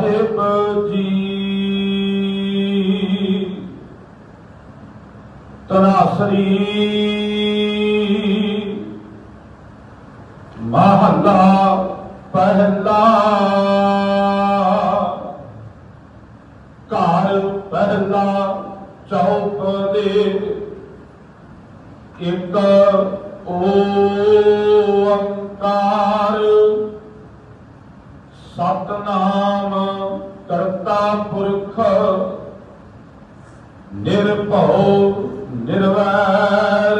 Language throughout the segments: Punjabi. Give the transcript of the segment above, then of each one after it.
ਸਾਹਿਬ ਜੀ ਤਨਾਸਰੀ। ਮਹੱਲਾ ਪਹਿਲਾ। ਘਰ ਪਹਿਲਾ ਚੌਕ ਦੇ ਇੱਕ ਓੰਕਾਰ ਸਤਨਾਮ ਕਰਤਾ ਪੁਰਖ, ਨਿਰਭਉ, ਨਿਰਵੈਰ,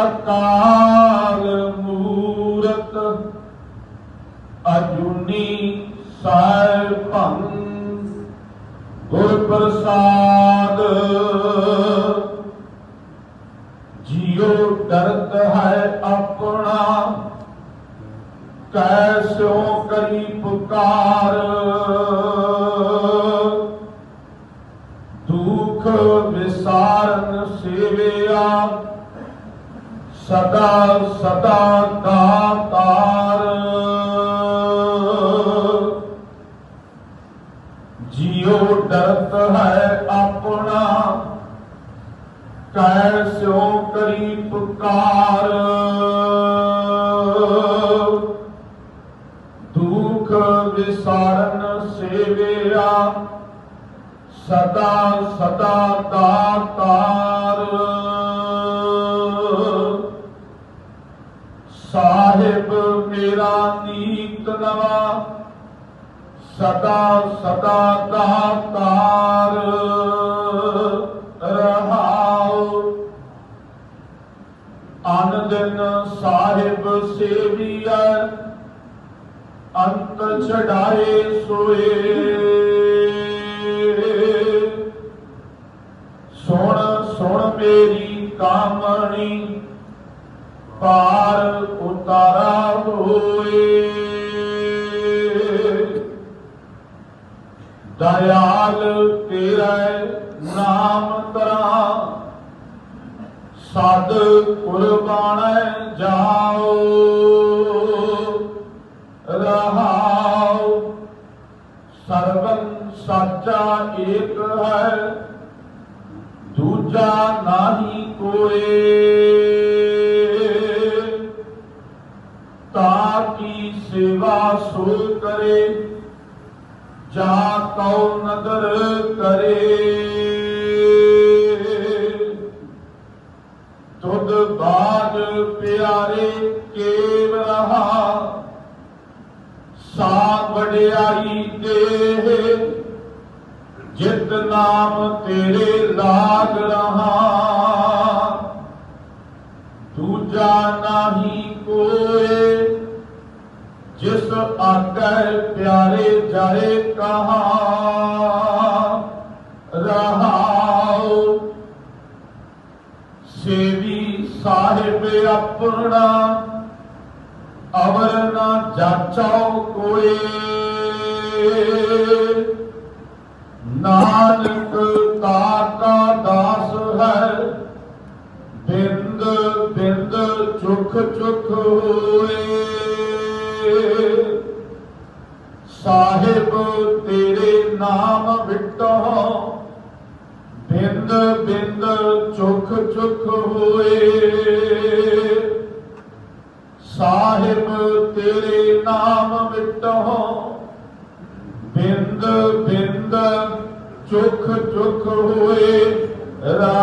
ਅਕਾਲ ਮੂਰਤ, ਅਜੂਨੀ ਸਾਹਿਬੰ ਗੁਰ ਪ੍ਰਸਾਦ ਜਿਉ ਡਰਤ ਹੈ ਆਪਣਾ, ਕੈ ਕੈਸੋ ਕਰੀ ਪੁਕਾਰ। ਦੁਖ ਵਿਸਾਰਨ ਸੇਵਿਆ, ਸਦਾ ਸਦਾ ਦਾਤਾਰ ਜਿਉ ਡਰਤ ਹੈ ਆਪਣਾ ਕੈਸੋ ਕਰੀ ਪੁਕਾਰ। ਸਦਾ ਸਦਾ ਦਾਤਾਰ ਸਾਹਿਬ ਮੇਰਾ ਨੀਤ ਨਵਾ, ਸਦਾ ਸਦਾ ਦਾਤਾਰ ਰਹਾਉ। ਅਨ ਦਿਨ ਸਾਹਿਬ ਸੇਵੀਐ, ਅੰਤ ਛਡਾਏ ਸੋਏ। ਮੇਰੀ ਕਾਮਣੀ ਪਾਰ ਉਤਾਰਾ ਹੋਏ। ਦਇਆਲ ਤੇਰਾ ਨਾਮ ਤਰਾ ਸਦ ਕੁਰਬਾਨ ਜਾਓ। ਰਹਾਉ ਸਰਵੰ ਸਾਚਾ ਏਕ ਹੈ। ਦੂਜਾ ਨਾਹੀ ਕੋਏ। ਤਾ ਕੀ ਸੇਵਾ ਸੋ ਕਰੇ, ਜਾ ਕਉ ਨਦਰ ਕਰੇ। ਤੁਧ ਬਾਜ ਪਿਆਰੇ ਕੇਵ ਰਹਾ ਸਾ ਵਡਿਆਈ ਦੇ ਜਿਤ ਨਾਮ ਤੇਰੇ ਲਾਗ ਰਹਾ। ਦੂਜਾ ਨਾਹੀ ਕੋਏ, ਜਿਸ ਆਗੈ ਪਿਆਰੇ ਜਾਏ ਕਹਾ। ਰਹਾਉ, ਸੇਵੀ ਸਾਹਿਬ ਆਪਣਾ, ਅਵਰ ਨਾ ਜਾਚਾਓ ਕੋਏ। ਚੁਖ ਚੁਖ ਹੋਏ। ਸਾਹਿਬ ਤੇਰੇ ਨਾਮ ਵਿਟੋ ਬਿੰਦ ਬਿੰਦ ਚੁਖ ਚੁਖ ਹੋਏ। ਸਾਹਿਬ ਤੇਰੇ ਨਾਮ ਵਿਟੋ ਬਿੰਦ ਬਿੰਦ ਚੁੱਖ ਚੁੱਖ ਹੋਏ। ਰਹਾਉ